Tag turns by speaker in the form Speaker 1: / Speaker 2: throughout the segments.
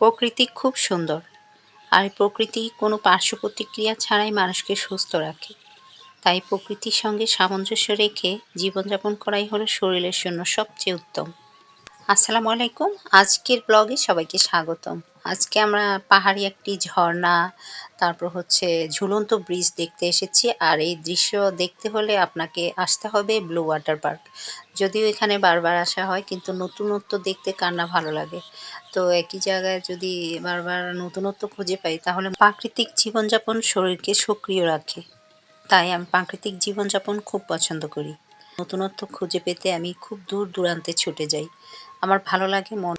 Speaker 1: প্রকৃতি খুব সুন্দর, আর প্রকৃতি কোনো পার্শ্ব প্রতিক্রিয়া ছাড়াই মানুষকে সুস্থ রাখে। তাই প্রকৃতির সঙ্গে সামঞ্জস্য রেখে জীবনযাপন করাই হলো শরীরের জন্য সবচেয়ে উত্তম। আসসালামু আলাইকুম। আজকের ব্লগে সবাইকে স্বাগতম। আজকে আমরা পাহাড়ি একটি ঝর্ণা, তারপর হচ্ছে ঝুলন্ত ব্রিজ দেখতে এসেছি। আর এই দৃশ্য দেখতে হলে আপনাকে আসতে হবে ব্লু ওয়াটার পার্ক যদিও এখানে বারবার আসা হয়, কিন্তু নতুনত্ব দেখতে কার না ভালো লাগে। তো একই জায়গায় যদি বারবার নতুনত্ব খুঁজে পাই, তাহলে প্রাকৃতিক জীবনযাপন শরীরকে সক্রিয় রাখে। তাই আমি প্রাকৃতিক জীবনযাপন খুব পছন্দ করি। নতুনত্ব খুঁজে পেতে আমি খুব দূর দূরান্তে ছুটে যাই। আমার ভালো লাগে মন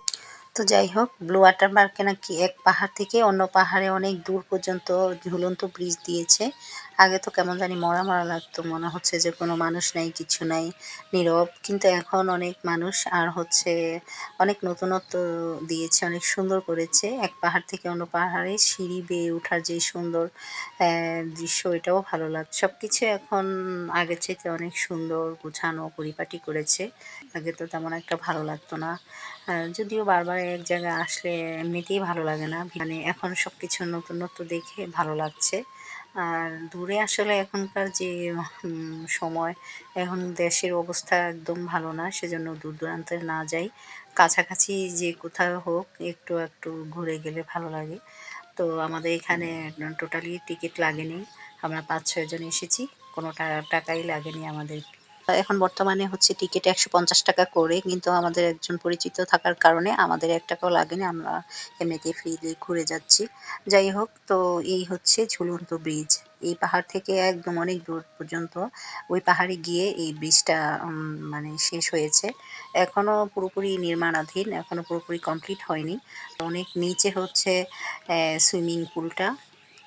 Speaker 1: তো যাই হোক ব্লু ওয়াটার পার্কে নাকি এক পাহাড় থেকে অন্য পাহাড়ে অনেক দূর পর্যন্ত ঝুলন্ত ব্রিজ দিয়েছে। আগে তো কেমন জানি মরা মরা লাগতো, মনে হচ্ছে যে কোনো মানুষ নাই, কিছু নাই, নীরব। কিন্তু এখন অনেক মানুষ আর হচ্ছে অনেক নতুনত্ব দিয়েছে, অনেক সুন্দর করেছে। এক পাহাড় থেকে অন্য পাহাড়ে সিঁড়ি বেয়ে ওঠার যে সুন্দর দৃশ্য, এটাও ভালো লাগছে। সব কিছু এখন আগের চাইতে অনেক সুন্দর, গুছানো, পরিপাটি করেছে। আগে তো তেমন একটা ভালো লাগতো না। যদিও বারবার এক জায়গায় আসলে এমনিতেই ভালো লাগে না। মানে এখন সব কিছু নতুনত্ব দেখে ভালো লাগছে। আর দূরে আসলে এখনকার যে সময়, এখন দেশের অবস্থা একদম ভালো না, সেজন্য দূর দূরান্তে না যাই। কাছাকাছি যে কোথাও হোক, একটু একটু ঘুরে গেলে ভালো লাগে। তো আমাদের এখানে টোটালি টিকিট লাগেনি। আমরা পাঁচ ছয়জন এসেছি। কোনো টাকাই লাগেনি আমাদের এখন বর্তমানে হচ্ছে টিকিট একশো পঞ্চাশ টাকা করে, কিন্তু আমাদের একজন পরিচিত থাকার কারণে আমাদের এক টাকাও লাগেনি, আমরা এমনিতেই ফ্রিলি ঘুরে যাচ্ছি। যাই হোক, তো এই হচ্ছে ঝুলন্ত ব্রিজ এই পাহাড় থেকে একদম অনেক দূর পর্যন্ত ওই পাহাড়ে গিয়ে এই ব্রিজটা মানে শেষ হয়েছে। এখনও পুরোপুরি নির্মাণাধীন এখনও পুরোপুরি কমপ্লিট হয়নি। অনেক নিচে হচ্ছে সুইমিং পুলটা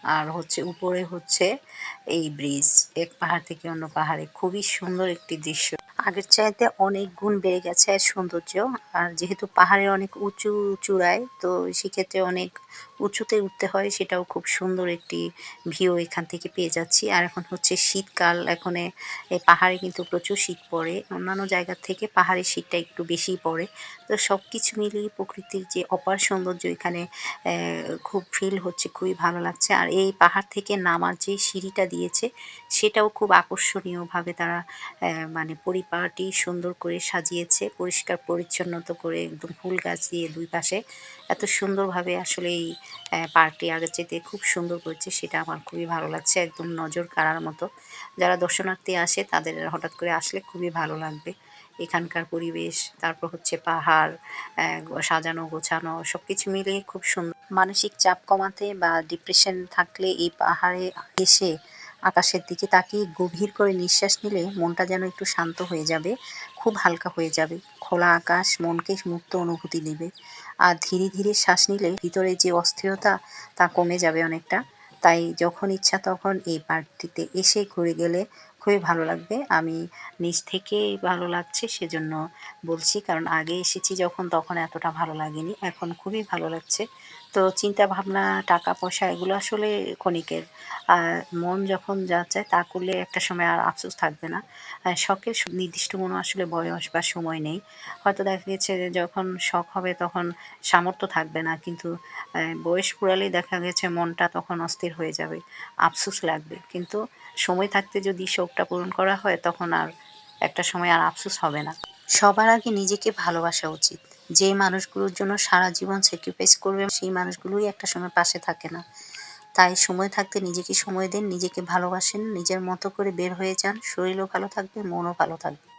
Speaker 1: আর হচ্ছে উপরে হচ্ছে এই ব্রিজ, এক পাহাড় থেকে অন্য পাহাড়ে। খুবই সুন্দর একটি দৃশ্য। আগের চাইতে অনেক গুণ বেড়ে গেছে সৌন্দর্য। আর যেহেতু পাহাড়ে অনেক উঁচু চূড়ায়, তো সেক্ষেত্রে অনেক উঁচুতে উঠতে হয়, সেটাও খুব সুন্দর একটি ভিউ এখান থেকে পেয়ে যাচ্ছি। আর এখন হচ্ছে শীতকাল, এখন পাহাড়ে কিন্তু প্রচুর শীত পড়ে। অন্যান্য জায়গার থেকে পাহাড়ের শীতটা একটু বেশি পড়ে। তো সব কিছু মিলিয়ে প্রকৃতির যে অপার সৌন্দর্য এখানে খুব ফিল হচ্ছে, খুবই ভালো লাগছে। আর এই পাহাড় থেকে নামার যে সিঁড়িটা দিয়েছে, সেটাও খুব আকর্ষণীয়ভাবে তারা মানে পরিপাটি সুন্দর করে সাজিয়েছে, পরিষ্কার পরিচ্ছন্নত করে একদম ফুল গাছ দিয়ে দুই পাশে। এত সুন্দরভাবে আসলে এই পার্কটি আগের চাইতে খুব সুন্দর করেছে, সেটা আমার খুবই ভালো লাগছে, একদম নজর কাড়ার মতো। যারা দর্শনার্থী আসে, তাদের হঠাৎ করে আসলে খুবই ভালো লাগবে। এখানকার পরিবেশ, তারপর হচ্ছে পাহাড় সাজানো, গোছানো সব কিছু মিলিয়ে খুব সুন্দর। মানসিক চাপ কমাতে বা ডিপ্রেশন থাকলে এই পাহাড়ে এসে আকাশের দিকে তাকিয়ে গভীর করে নিঃশ্বাস নিলে মনটা যেন একটু শান্ত হয়ে যাবে, খুব হালকা হয়ে যাবে। খোলা আকাশ মনকে মুক্ত অনুভূতি দেবে। আর ধীরে ধীরে শ্বাস নিলে ভিতরে যে অস্থিরতা, তা কমে যাবে অনেকটা। তাই যখন ইচ্ছা তখন এই পার্কটিতে এসে ঘুরে গেলে খুবই ভালো লাগবে। আমি নিজ থেকে ভালো লাগছে সেজন্য বলছি, কারণ আগে এসেছি যখন, তখন এতটা ভালো লাগেনি। এখন খুবই ভালো লাগছে। তো চিন্তা ভাবনা টাকা পয়সা এগুলো আসলে ক্ষণিকের। আর মন যখন যা চায় তা করলে একটা সময় আর আফসোস থাকবে না। শখের নির্দিষ্ট কোনো আসলে বয়স বা সময় নেই। হয়তো দেখা গেছে যখন শখ হবে তখন সামর্থ্য থাকবে না, কিন্তু বয়স পুরালেই দেখা গেছে মনটা তখন অস্থির হয়ে যাবে, আফসোস লাগবে। কিন্তু সময় থাকতে যদি শখটা পূরণ করা হয় তখন আর একটা সময় আর আফসোস হবে না। সবার আগে নিজেকে ভালোবাসা উচিত। যে মানুষগুলোর জন্য সারা জীবন স্যাক্রিফাইস করবে, সেই মানুষগুলোই একটা সময় পাশে থাকে না। তাই সময় থাকতে নিজেকে সময় দিন, নিজেকে ভালোবাসেন, নিজের মতো করে বের হয়ে যান, শরীরও ভালো থাকবে, মনও ভালো থাকবে।